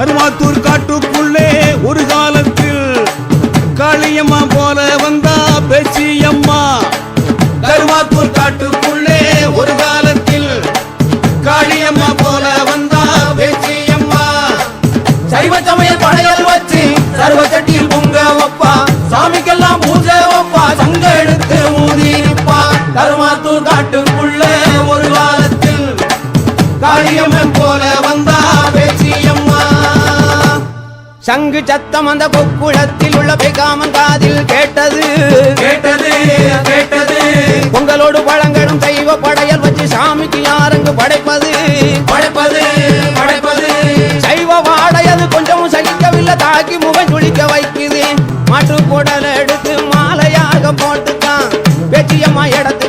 கருமாத்தூர் காட்டுக்குள்ளே ஒரு காலத்தில் காளியம்மா போல வந்தா பேச்சியம்மா கருமாத்தூர் காட்டுக்குள்ளே ஒரு காலத்தில் காளியம்மா போல வந்தா பேச்சியம்மா சைவ சமய படையல் வச்சு சர்வ சட்டியில் பொங்க வப்பா. சாமிக்கெல்லாம் பூஜை வப்பா. சங்க எடுத்து ஊதி நிப்பா. கருமாத்தூர் காட்டுக்குள்ளே ஒரு காலத்தில் காளியம்மா சங்கு சத்தம் அந்த கொக்குளத்தில் உள்ள பேகாமன் காதில் கேட்டது. கேட்டது கேட்டது. பொங்கலோடு பழங்களும் தெய்வ படையல் வச்சு சாமிக்கு யாருங்கு படைப்பது. படைப்பது படைப்பது. சைவ வாடையது கொஞ்சமும் சகிக்கவில்லை தாக்கி முகம் சுழிக்க வைக்குது. மாட்டு குடல் எடுத்து மாலையாக போட்டுத்தான். பேச்சியம்மா இடத்த